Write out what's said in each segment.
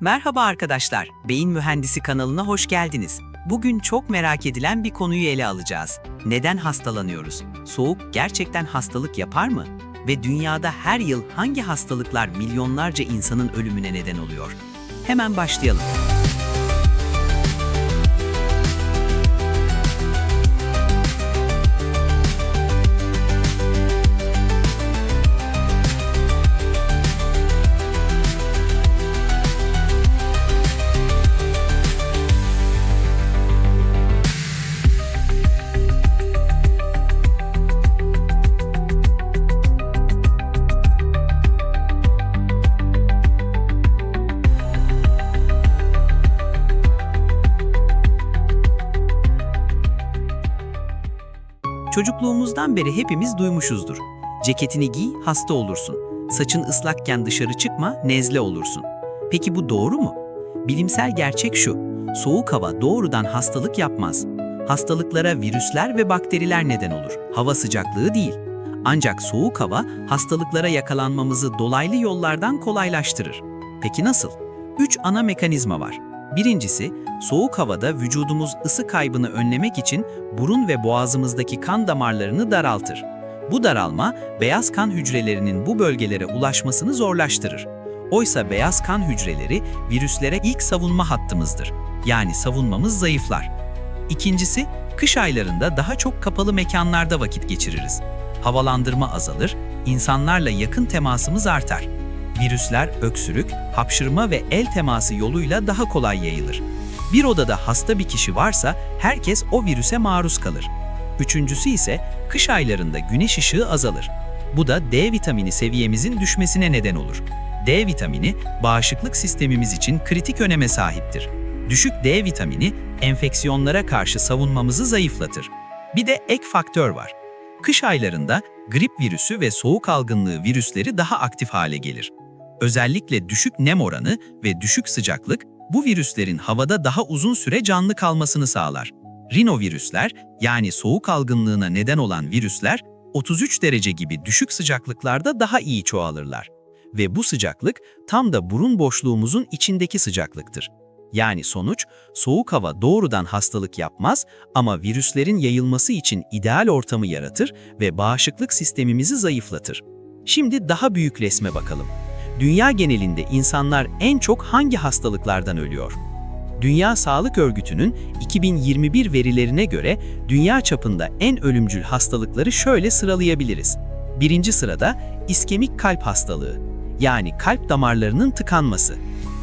Merhaba arkadaşlar, Beyin Mühendisi kanalına hoş geldiniz. Bugün çok merak edilen bir konuyu ele alacağız. Neden hastalanıyoruz? Soğuk gerçekten hastalık yapar mı? Ve dünyada her yıl hangi hastalıklar milyonlarca insanın ölümüne neden oluyor? Hemen başlayalım. Çocukluğumuzdan beri hepimiz duymuşuzdur. Ceketini giy, hasta olursun. Saçın ıslakken dışarı çıkma, nezle olursun. Peki bu doğru mu? Bilimsel gerçek şu, soğuk hava doğrudan hastalık yapmaz. Hastalıklara virüsler ve bakteriler neden olur, hava sıcaklığı değil. Ancak soğuk hava hastalıklara yakalanmamızı dolaylı yollardan kolaylaştırır. Peki nasıl? Üç ana mekanizma var. Birincisi, soğuk havada vücudumuz ısı kaybını önlemek için burun ve boğazımızdaki kan damarlarını daraltır. Bu daralma, beyaz kan hücrelerinin bu bölgelere ulaşmasını zorlaştırır. Oysa beyaz kan hücreleri virüslere ilk savunma hattımızdır. Yani savunmamız zayıflar. İkincisi, kış aylarında daha çok kapalı mekanlarda vakit geçiririz. Havalandırma azalır, insanlarla yakın temasımız artar. Virüsler öksürük, hapşırma ve el teması yoluyla daha kolay yayılır. Bir odada hasta bir kişi varsa herkes o virüse maruz kalır. Üçüncüsü ise kış aylarında güneş ışığı azalır. Bu da D vitamini seviyemizin düşmesine neden olur. D vitamini bağışıklık sistemimiz için kritik öneme sahiptir. Düşük D vitamini enfeksiyonlara karşı savunmamızı zayıflatır. Bir de ek faktör var. Kış aylarında grip virüsü ve soğuk algınlığı virüsleri daha aktif hale gelir. Özellikle düşük nem oranı ve düşük sıcaklık bu virüslerin havada daha uzun süre canlı kalmasını sağlar. Rinovirüsler yani soğuk algınlığına neden olan virüsler 33 derece gibi düşük sıcaklıklarda daha iyi çoğalırlar. Ve bu sıcaklık tam da burun boşluğumuzun içindeki sıcaklıktır. Yani sonuç, soğuk hava doğrudan hastalık yapmaz ama virüslerin yayılması için ideal ortamı yaratır ve bağışıklık sistemimizi zayıflatır. Şimdi daha büyük resme bakalım. Dünya genelinde insanlar en çok hangi hastalıklardan ölüyor? Dünya Sağlık Örgütü'nün 2021 verilerine göre dünya çapında en ölümcül hastalıkları şöyle sıralayabiliriz. Birinci sırada iskemik kalp hastalığı, yani kalp damarlarının tıkanması.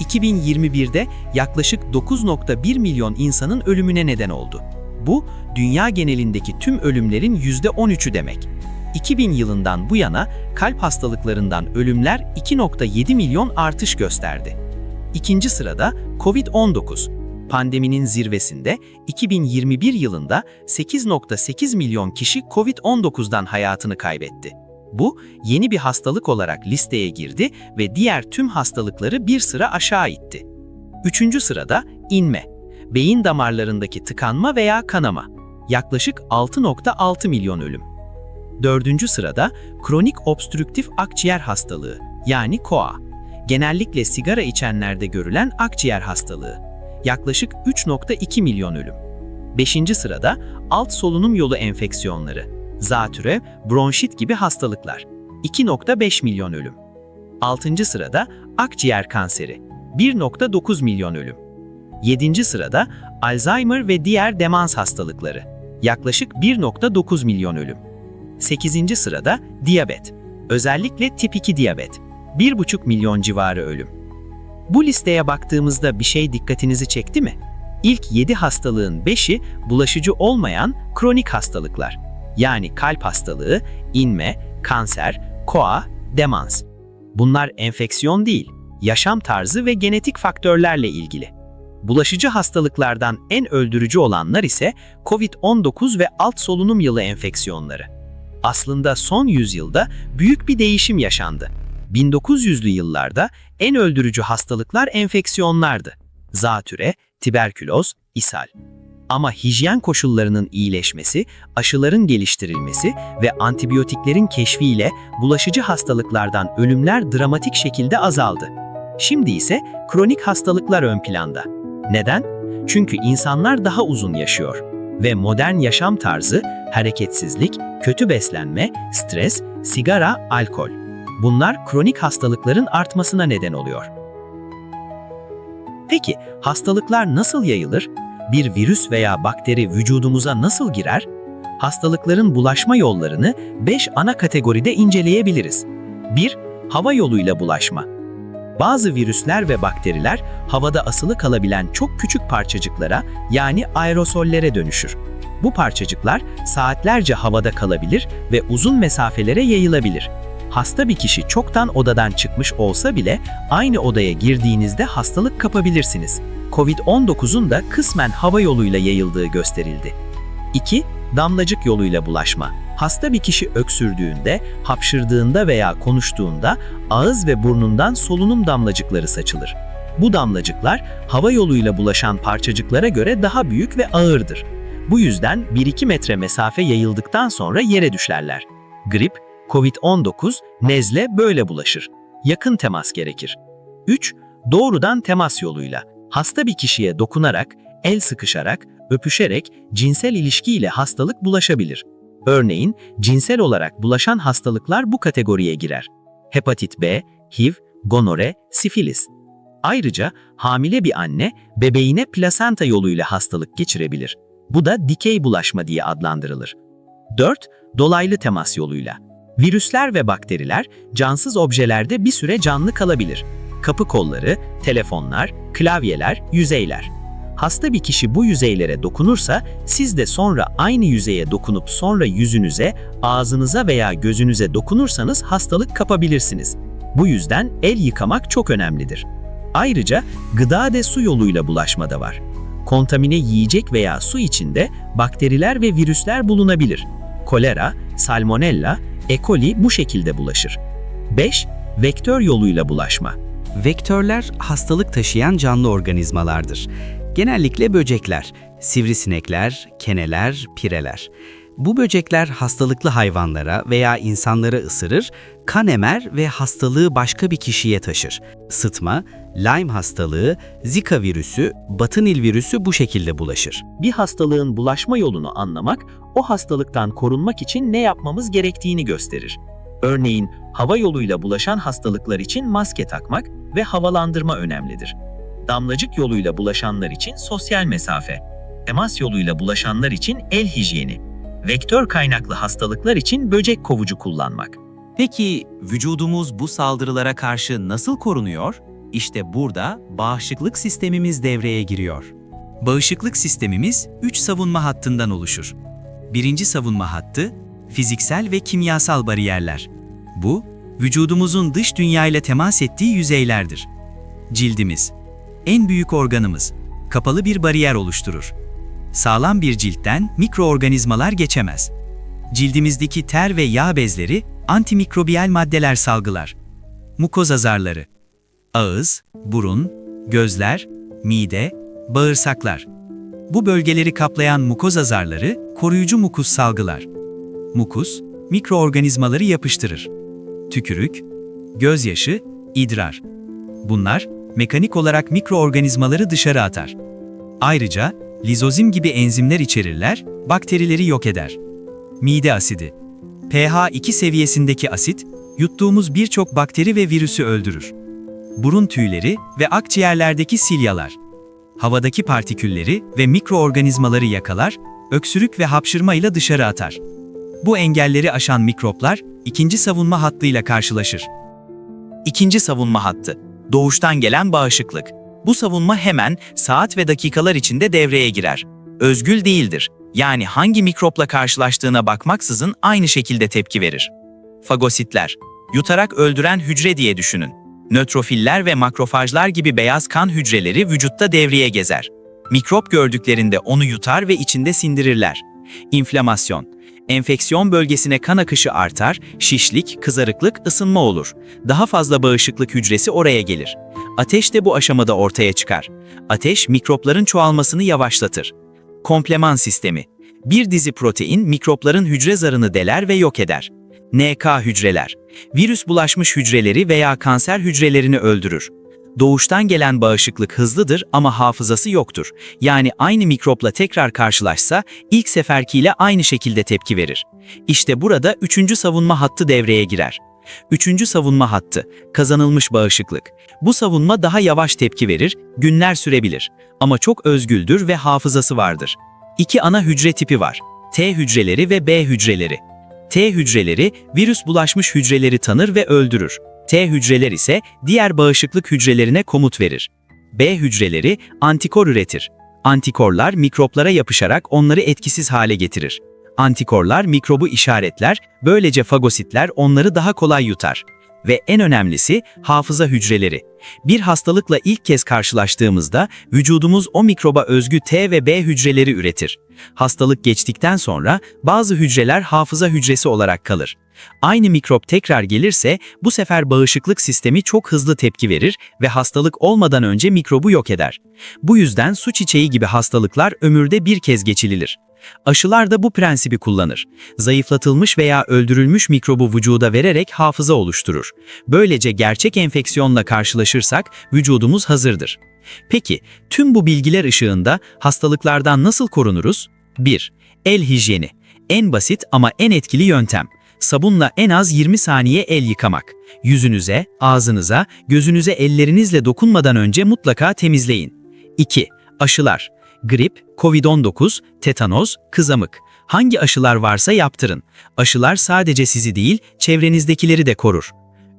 2021'de yaklaşık 9.1 milyon insanın ölümüne neden oldu. Bu, dünya genelindeki tüm ölümlerin %13'ü demek. 2000 yılından bu yana kalp hastalıklarından ölümler 2.7 milyon artış gösterdi. İkinci sırada COVID-19. Pandeminin zirvesinde 2021 yılında 8.8 milyon kişi COVID-19'dan hayatını kaybetti. Bu, yeni bir hastalık olarak listeye girdi ve diğer tüm hastalıkları bir sıra aşağı itti. Üçüncü sırada inme. Beyin damarlarındaki tıkanma veya kanama. Yaklaşık 6.6 milyon ölüm. Dördüncü sırada kronik obstrüktif akciğer hastalığı yani KOA. Genellikle sigara içenlerde görülen akciğer hastalığı. Yaklaşık 3.2 milyon ölüm. Beşinci sırada alt solunum yolu enfeksiyonları. Zatüre, bronşit gibi hastalıklar. 2.5 milyon ölüm. Altıncı sırada akciğer kanseri. 1.9 milyon ölüm. Yedinci sırada Alzheimer ve diğer demans hastalıkları. Yaklaşık 1.9 milyon ölüm. 8. sırada diyabet. Özellikle tip 2 diyabet. 1,5 milyon civarı ölüm. Bu listeye baktığımızda bir şey dikkatinizi çekti mi? İlk 7 hastalığın 5'i bulaşıcı olmayan kronik hastalıklar. Yani kalp hastalığı, inme, kanser, koa, demans. Bunlar enfeksiyon değil, yaşam tarzı ve genetik faktörlerle ilgili. Bulaşıcı hastalıklardan en öldürücü olanlar ise COVID-19 ve alt solunum yolu enfeksiyonları. Aslında son yüzyılda büyük bir değişim yaşandı. 1900'lü yıllarda en öldürücü hastalıklar enfeksiyonlardı. Zatüre, tüberküloz, ishal. Ama hijyen koşullarının iyileşmesi, aşıların geliştirilmesi ve antibiyotiklerin keşfiyle bulaşıcı hastalıklardan ölümler dramatik şekilde azaldı. Şimdi ise kronik hastalıklar ön planda. Neden? Çünkü insanlar daha uzun yaşıyor ve modern yaşam tarzı hareketsizlik, kötü beslenme, stres, sigara, alkol. Bunlar kronik hastalıkların artmasına neden oluyor. Peki hastalıklar nasıl yayılır? Bir virüs veya bakteri vücudumuza nasıl girer? Hastalıkların bulaşma yollarını 5 ana kategoride inceleyebiliriz. 1. Hava yoluyla bulaşma. Bazı virüsler ve bakteriler havada asılı kalabilen çok küçük parçacıklara yani aerosollere dönüşür. Bu parçacıklar saatlerce havada kalabilir ve uzun mesafelere yayılabilir. Hasta bir kişi çoktan odadan çıkmış olsa bile aynı odaya girdiğinizde hastalık kapabilirsiniz. Covid-19'un da kısmen hava yoluyla yayıldığı gösterildi. 2. Damlacık yoluyla bulaşma. Hasta bir kişi öksürdüğünde, hapşırdığında veya konuştuğunda ağız ve burnundan solunum damlacıkları saçılır. Bu damlacıklar hava yoluyla bulaşan parçacıklara göre daha büyük ve ağırdır. Bu yüzden 1-2 metre mesafe yayıldıktan sonra yere düşerler. Grip, COVID-19, nezle böyle bulaşır. Yakın temas gerekir. 3. Doğrudan temas yoluyla. Hasta bir kişiye dokunarak, el sıkışarak, öpüşerek cinsel ilişkiyle hastalık bulaşabilir. Örneğin cinsel olarak bulaşan hastalıklar bu kategoriye girer. Hepatit B, HIV, gonore, sifilis. Ayrıca hamile bir anne bebeğine plasenta yoluyla hastalık geçirebilir. Bu da dikey bulaşma diye adlandırılır. 4. Dolaylı temas yoluyla. Virüsler ve bakteriler cansız objelerde bir süre canlı kalabilir. Kapı kolları, telefonlar, klavyeler, yüzeyler. Hasta bir kişi bu yüzeylere dokunursa siz de sonra aynı yüzeye dokunup sonra yüzünüze, ağzınıza veya gözünüze dokunursanız hastalık kapabilirsiniz. Bu yüzden el yıkamak çok önemlidir. Ayrıca gıda ve su yoluyla bulaşma da var. Kontamine yiyecek veya su içinde bakteriler ve virüsler bulunabilir. Kolera, salmonella, E. coli bu şekilde bulaşır. 5. Vektör yoluyla bulaşma. Vektörler hastalık taşıyan canlı organizmalardır. Genellikle böcekler, sivrisinekler, keneler, pireler. Bu böcekler hastalıklı hayvanlara veya insanlara ısırır, kan emer ve hastalığı başka bir kişiye taşır. Sıtma, Lyme hastalığı, Zika virüsü, Batı Nil virüsü bu şekilde bulaşır. Bir hastalığın bulaşma yolunu anlamak, o hastalıktan korunmak için ne yapmamız gerektiğini gösterir. Örneğin hava yoluyla bulaşan hastalıklar için maske takmak ve havalandırma önemlidir. Damlacık yoluyla bulaşanlar için sosyal mesafe, temas yoluyla bulaşanlar için el hijyeni, vektör kaynaklı hastalıklar için böcek kovucu kullanmak. Peki vücudumuz bu saldırılara karşı nasıl korunuyor? İşte burada bağışıklık sistemimiz devreye giriyor. Bağışıklık sistemimiz 3 savunma hattından oluşur. Birinci savunma hattı, fiziksel ve kimyasal bariyerler. Bu, vücudumuzun dış dünyayla temas ettiği yüzeylerdir. Cildimiz, en büyük organımız, kapalı bir bariyer oluşturur. Sağlam bir ciltten mikroorganizmalar geçemez. Cildimizdeki ter ve yağ bezleri antimikrobiyal maddeler salgılar. Mukoza zarları, ağız, burun, gözler, mide, bağırsaklar. Bu bölgeleri kaplayan mukoza zarları koruyucu mukus salgılar. Mukus, mikroorganizmaları yapıştırır. Tükürük, gözyaşı, idrar. Bunlar mekanik olarak mikroorganizmaları dışarı atar. Ayrıca lizozim gibi enzimler içerirler, bakterileri yok eder. Mide asidi. pH 2 seviyesindeki asit, yuttuğumuz birçok bakteri ve virüsü öldürür. Burun tüyleri ve akciğerlerdeki silyalar. Havadaki partikülleri ve mikroorganizmaları yakalar, öksürük ve hapşırma ile dışarı atar. Bu engelleri aşan mikroplar ikinci savunma hattıyla karşılaşır. İkinci savunma hattı. Doğuştan gelen bağışıklık. Bu savunma hemen saat ve dakikalar içinde devreye girer. Özgül değildir. Yani hangi mikropla karşılaştığına bakmaksızın aynı şekilde tepki verir. Fagositler. Yutarak öldüren hücre diye düşünün. Nötrofiller ve makrofajlar gibi beyaz kan hücreleri vücutta devreye gezer. Mikrop gördüklerinde onu yutar ve içinde sindirirler. İnflamasyon. Enfeksiyon bölgesine kan akışı artar, şişlik, kızarıklık, ısınma olur. Daha fazla bağışıklık hücresi oraya gelir. Ateş de bu aşamada ortaya çıkar. Ateş mikropların çoğalmasını yavaşlatır. Kompleman sistemi. Bir dizi protein mikropların hücre zarını deler ve yok eder. NK hücreler. Virüs bulaşmış hücreleri veya kanser hücrelerini öldürür. Doğuştan gelen bağışıklık hızlıdır ama hafızası yoktur. Yani aynı mikropla tekrar karşılaşsa ilk seferkiyle aynı şekilde tepki verir. İşte burada üçüncü savunma hattı devreye girer. Üçüncü savunma hattı, kazanılmış bağışıklık. Bu savunma daha yavaş tepki verir, günler sürebilir. Ama çok özgüldür ve hafızası vardır. İki ana hücre tipi var. T hücreleri ve B hücreleri. T hücreleri virüs bulaşmış hücreleri tanır ve öldürür. T hücreler ise diğer bağışıklık hücrelerine komut verir. B hücreleri antikor üretir. Antikorlar mikroplara yapışarak onları etkisiz hale getirir. Antikorlar mikrobu işaretler, böylece fagositler onları daha kolay yutar. Ve en önemlisi hafıza hücreleri. Bir hastalıkla ilk kez karşılaştığımızda vücudumuz o mikroba özgü T ve B hücreleri üretir. Hastalık geçtikten sonra bazı hücreler hafıza hücresi olarak kalır. Aynı mikrop tekrar gelirse bu sefer bağışıklık sistemi çok hızlı tepki verir ve hastalık olmadan önce mikrobu yok eder. Bu yüzden su çiçeği gibi hastalıklar ömürde bir kez geçirilir. Aşılar da bu prensibi kullanır. Zayıflatılmış veya öldürülmüş mikrobu vücuda vererek hafıza oluşturur. Böylece gerçek enfeksiyonla karşılaşırsak vücudumuz hazırdır. Peki, tüm bu bilgiler ışığında hastalıklardan nasıl korunuruz? 1. El hijyeni. En basit ama en etkili yöntem. Sabunla en az 20 saniye el yıkamak. Yüzünüze, ağzınıza, gözünüze ellerinizle dokunmadan önce mutlaka temizleyin. 2. Aşılar. Grip, COVID-19, tetanoz, kızamık. Hangi aşılar varsa yaptırın. Aşılar sadece sizi değil, çevrenizdekileri de korur.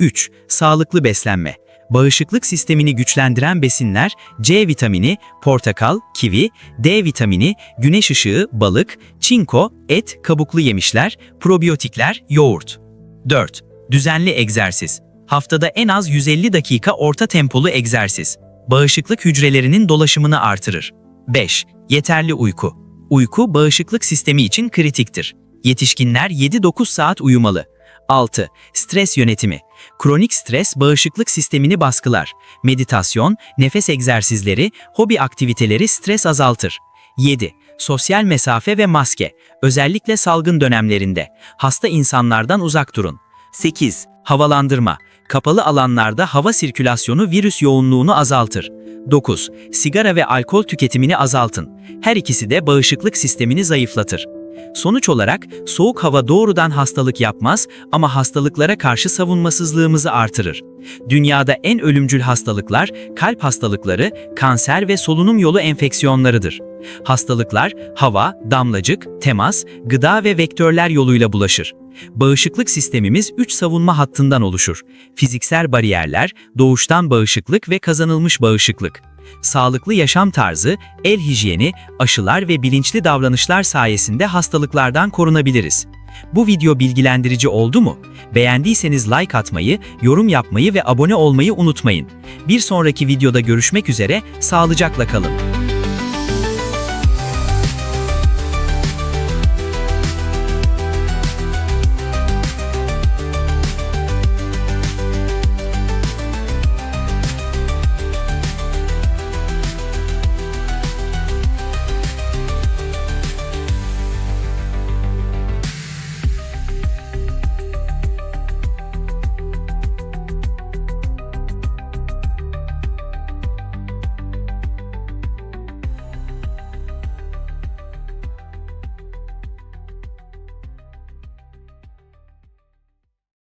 3. Sağlıklı beslenme. Bağışıklık sistemini güçlendiren besinler C vitamini, portakal, kivi, D vitamini, güneş ışığı, balık, çinko, et, kabuklu yemişler, probiyotikler, yoğurt. 4. Düzenli egzersiz. Haftada en az 150 dakika orta tempolu egzersiz. Bağışıklık hücrelerinin dolaşımını artırır. 5. Yeterli uyku. Uyku bağışıklık sistemi için kritiktir. Yetişkinler 7-9 saat uyumalı. 6. Stres yönetimi. Kronik stres bağışıklık sistemini baskılar. Meditasyon, nefes egzersizleri, hobi aktiviteleri stres azaltır. 7. Sosyal mesafe ve maske. Özellikle salgın dönemlerinde. Hasta insanlardan uzak durun. 8. Havalandırma. Kapalı alanlarda hava sirkülasyonu virüs yoğunluğunu azaltır. 9. Sigara ve alkol tüketimini azaltın. Her ikisi de bağışıklık sistemini zayıflatır. Sonuç olarak soğuk hava doğrudan hastalık yapmaz ama hastalıklara karşı savunmasızlığımızı artırır. Dünyada en ölümcül hastalıklar kalp hastalıkları, kanser ve solunum yolu enfeksiyonlarıdır. Hastalıklar hava, damlacık, temas, gıda ve vektörler yoluyla bulaşır. Bağışıklık sistemimiz 3 savunma hattından oluşur. Fiziksel bariyerler, doğuştan bağışıklık ve kazanılmış bağışıklık. Sağlıklı yaşam tarzı, el hijyeni, aşılar ve bilinçli davranışlar sayesinde hastalıklardan korunabiliriz. Bu video bilgilendirici oldu mu? Beğendiyseniz like atmayı, yorum yapmayı ve abone olmayı unutmayın. Bir sonraki videoda görüşmek üzere, sağlıcakla kalın.